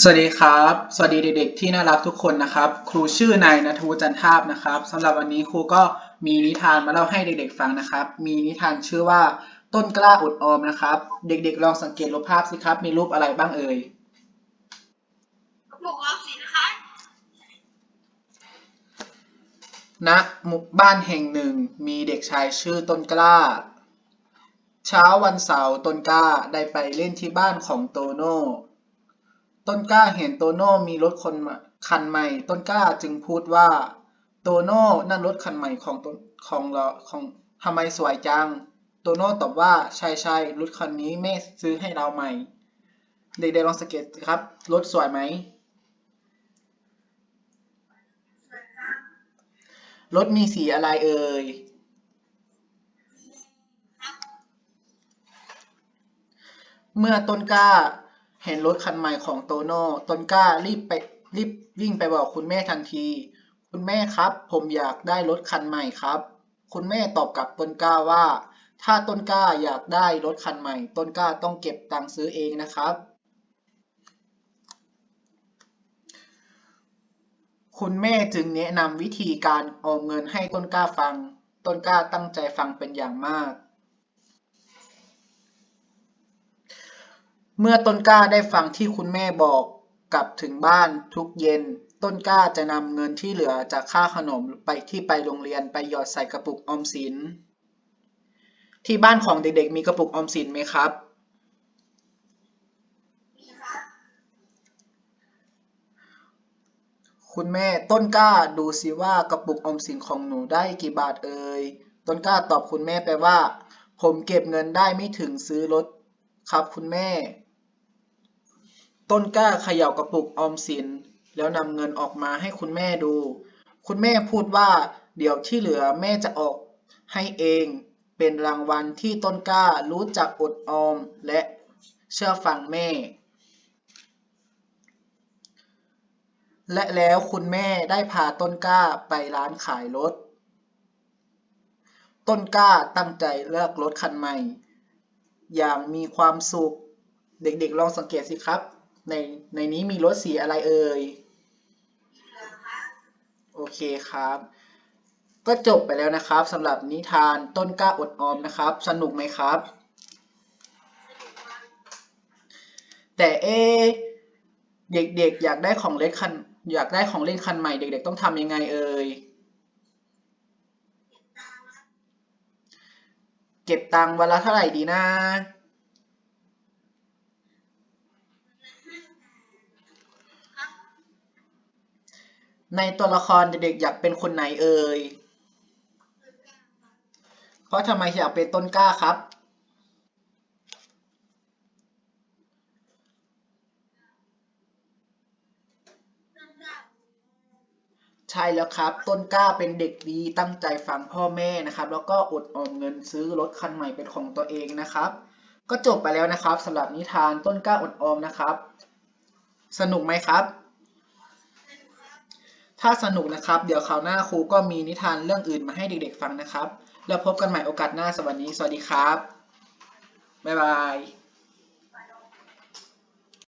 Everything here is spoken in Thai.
สวัสดีครับ สวัสดีเด็กๆที่น่ารักทุกคนนะครับ ครูชื่อนายณัฐวุฒิจันทาบนะครับสำหรับวันนี้ครูก็มีนิทานมาเล่าให้เด็กๆฟังนะครับ มีนิทานชื่อว่าต้นกล้าอดออมนะครับ เด็กๆลองสังเกตรูปภาพสิครับ มีรูปอะไรบ้างเอ่ยกระปุกออมสินครับณหมู่บ้านแห่งหนึ่งมีเด็กชายชื่อต้นกล้า เช้าวันเสาร์ต้นกล้าได้ไปเล่นที่บ้านของโตโน่ ต้นกล้าเห็นโตโน่มีรถคนคันใหม่ ต้นกล้าจึงพูดว่า โตโน่นั่นรถคันใหม่ของต้นของเราของทำไมสวยจัง โตโน่ตอบว่าใช่ใช่รถคันนี้แม่ซื้อให้เราใหม่ เด็กๆลองสังเกตครับรถสวยไหมรถมีสีอะไรเอ่ย เมื่อต้นกล้า เห็นรถคันใหม่ของโตโน่ต้นกล้ารีบไปรีบวิ่งไปบอกคุณแม่ทันที คุณแม่ครับ ผมอยากได้รถคันใหม่ครับ คุณแม่ตอบกับต้นกล้าว่า ถ้าต้นกล้าอยากได้รถคันใหม่ ต้นกล้าต้องเก็บตังค์ซื้อเองนะครับ คุณแม่จึงแนะนำวิธีการออมเงินให้ต้นกล้าฟัง ต้นกล้าตั้งใจฟังเป็นอย่างมาก เมื่อต้นกล้าได้ฟังที่คุณแม่บอกกลับถึงบ้านทุกเย็น ต้นกล้าจะนำเงินที่เหลือจากค่าขนมไปที่ไปโรงเรียนไปหยอดใส่กระปุกออมสิน ที่บ้านของเด็กๆ มีกระปุกออมสินไหมครับ คุณแม่ต้นกล้าดูสิว่ากระปุกออมสินของหนูได้กี่บาทเอ่ย ต้นกล้าตอบคุณแม่ไปว่า ผมเก็บเงินได้ไม่ถึงซื้อรถครับคุณแม่ ต้นกล้าเขย่ากระปุกออมสิน แล้วนำเงินออกมาให้คุณแม่ดู คุณแม่พูดว่าเดี๋ยวที่เหลือแม่จะออกให้เอง เป็นรางวัลที่ต้นกล้ารู้จักอดออมและเชื่อฟังแม่ และแล้วคุณแม่ได้พาต้นกล้าไปร้านขายรถ ต้นกล้าตั้งใจเลือกรถคันใหม่ อย่างมีความสุข เด็กๆลองสังเกตสิครับ ในในนี้มีรถสีอะไรเอ่ยโอเคครับ ก็จบไปแล้วนะครับสำหรับนิทานต้นกล้าอดออมนะครับ สนุกไหมครับ แต่เอเด็กๆอยากได้ของเล่นคันอยากได้ของเล่นคันใหม่เด็กๆต้องทำยังไงเอ่ยเก็บตังค์วันละเท่าไหร่ดีนะ ในตัวละครเด็กๆอยากเป็นคนไหนเอ่ย เพราะทำไมอยากเป็นต้นกล้าครับ ใช่แล้วครับ ต้นกล้าเป็นเด็กดีตั้งใจฟังพ่อแม่นะครับ แล้วก็อดออมเงินซื้อรถคันใหม่เป็นของตัวเองนะครับ ก็จบไปแล้วนะครับสำหรับนิทานต้นกล้าอดออมนะครับ สนุกไหมครับ ถ้าสนุกนะครับ เดี๋ยวคราวหน้าครูก็มีนิทานเรื่องอื่นมาให้เด็กๆฟังนะครับ แล้วพบกันใหม่โอกาสหน้าสวัสดีสวัสดีครับ บ๊ายบาย